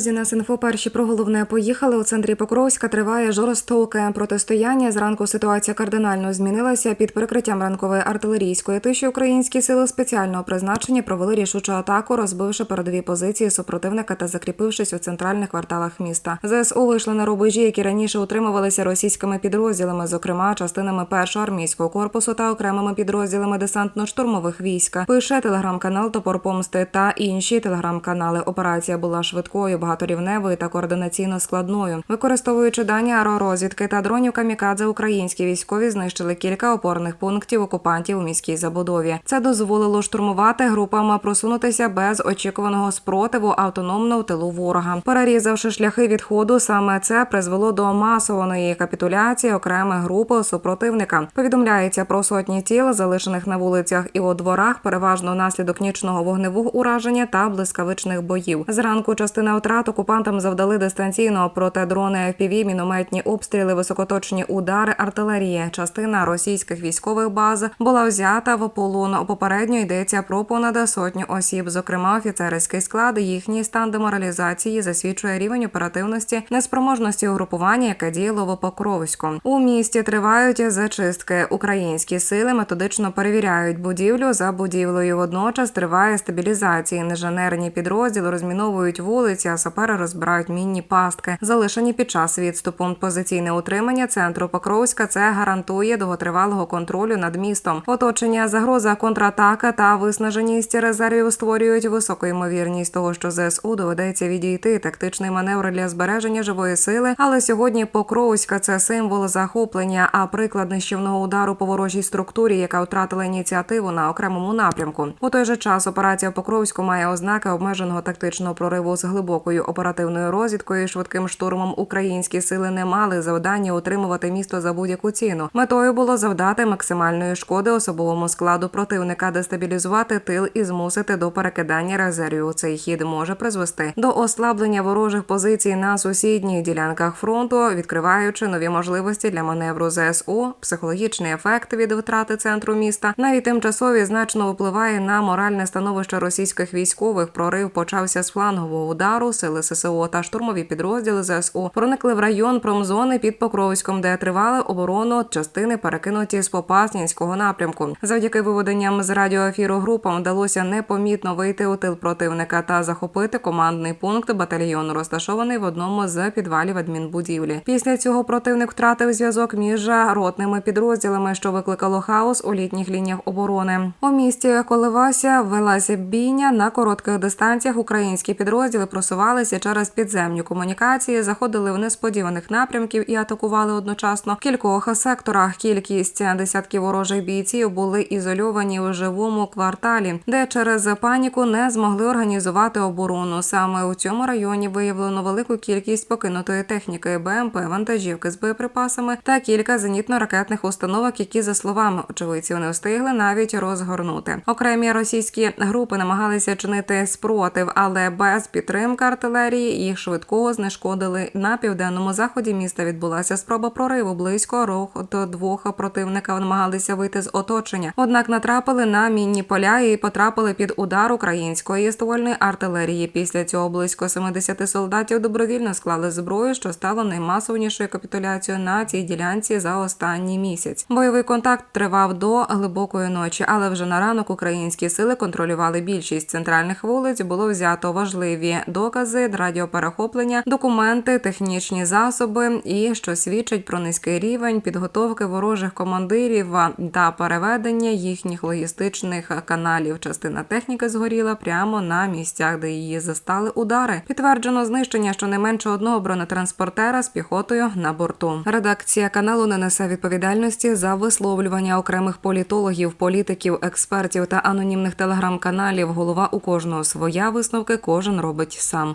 Друзі, нас інфо перші про головне поїхали. У центрі Покровська триває жорстоке протистояння. Зранку ситуація кардинально змінилася. Під прикриттям ранкової артилерійської тиші українські сили спеціального призначення провели рішучу атаку, розбивши передові позиції супротивника та закріпившись у центральних кварталах міста. ЗСУ вийшли на рубежі, які раніше утримувалися російськими підрозділами, зокрема частинами першого армійського корпусу та окремими підрозділами десантно-штурмових військ. Пише телеграм-канал Топор Помсти та інші телеграм-канали. Операція була швидкою, багаторівневою та координаційно складною. Використовуючи дані аеророзвідки та дронів камікадзе, українські військові знищили кілька опорних пунктів окупантів у міській забудові. Це дозволило штурмувати групам просунутися без очікуваного спротиву автономно в тилу ворога. Перерізавши шляхи відходу, саме це призвело до масованої капітуляції окремих груп супротивника. Повідомляється про сотні тіл, залишених на вулицях і у дворах, переважно внаслідок нічного вогневого ураження та блискавичних боїв. Зранку частина втрат окупантам завдали дистанційно проти дрони FPV, мінометні обстріли, високоточні удари, артилерії. Частина російських військових баз була взята в полон. Попередньо йдеться про понад сотню осіб, зокрема офіцерський склад. Їхній стан деморалізації засвідчує рівень оперативності, неспроможності угрупування, яке діяло в Покровську. У місті тривають зачистки. Українські сили методично перевіряють будівлю за будівлею. Водночас триває стабілізація. Інженерні підрозділи розміновують вулиці, сапери розбирають мінні пастки, залишені під час відступу. Позиційне утримання центру Покровська це гарантує довготривалого контролю над містом. Оточення, загроза, контратака та виснаженість резервів створюють високу ймовірність того, що ЗСУ доведеться відійти. Тактичний маневр для збереження живої сили. Але сьогодні Покровська це символ захоплення, а приклад нищівного удару по ворожій структурі, яка втратила ініціативу на окремому напрямку. У той же час операція Покровську має ознаки обмеженого тактичного прориву з глибокою оперативною розвідкою і швидким штурмом. Українські сили не мали завдання утримувати місто за будь-яку ціну. Метою було завдати максимальної шкоди особовому складу противника, дестабілізувати тил і змусити до перекидання резервів. Цей хід може призвести до ослаблення ворожих позицій на сусідніх ділянках фронту, відкриваючи нові можливості для маневру ЗСУ. Психологічний ефект від втрати центру міста навіть тимчасові значно впливає на моральне становище російських військових. Прорив почався з флангового удару. Сили ССО та штурмові підрозділи ЗСУ проникли в район промзони під Покровськом, де тривали оборону частини перекинуті з Попаснянського напрямку. Завдяки виведенням з радіоефіру групам вдалося непомітно вийти у тил противника та захопити командний пункт батальйону, розташований в одному з підвалів адмінбудівлі. Після цього противник втратив зв'язок між ротними підрозділами, що викликало хаос у літніх лініях оборони. У місті коливася велася бійня на коротких дистанціях. Українські підрозділи просувалися через підземні комунікації, заходили в несподіваних напрямків і атакували одночасно в кількох секторах. Кількість десятків ворожих бійців були ізольовані в живому кварталі, де через паніку не змогли організувати оборону. Саме у цьому районі виявлено велику кількість покинутої техніки БМП, вантажівки з боєприпасами та кілька зенітно-ракетних установок, які за словами очевидців не встигли навіть розгорнути. Окремі російські групи намагалися чинити спротив, але без підтримки артилерії їх швидко знешкодили на південному заході. Міста відбулася спроба прориву близько до двох противника намагалися вийти з оточення. Однак натрапили на мінні поля і потрапили під удар української ствольної артилерії. Після цього близько 70 солдатів добровільно склали зброю, що стало наймасовнішою капітуляцією на цій ділянці за останній місяць. Бойовий контакт тривав до глибокої ночі, але вже на ранок українські сили контролювали більшість центральних вулиць. Було взято важливі докази, радіоперехоплення, документи, технічні засоби і що свідчить про низький рівень підготовки ворожих командирів та переведення їхніх логістичних каналів. Частина техніки згоріла прямо на місцях, де її застали удари. Підтверджено знищення щонайменше одного бронетранспортера з піхотою на борту. Редакція каналу не несе відповідальності за висловлювання окремих політологів, політиків, експертів та анонімних телеграм-каналів. Голова у кожного своя висновки кожен робить сам.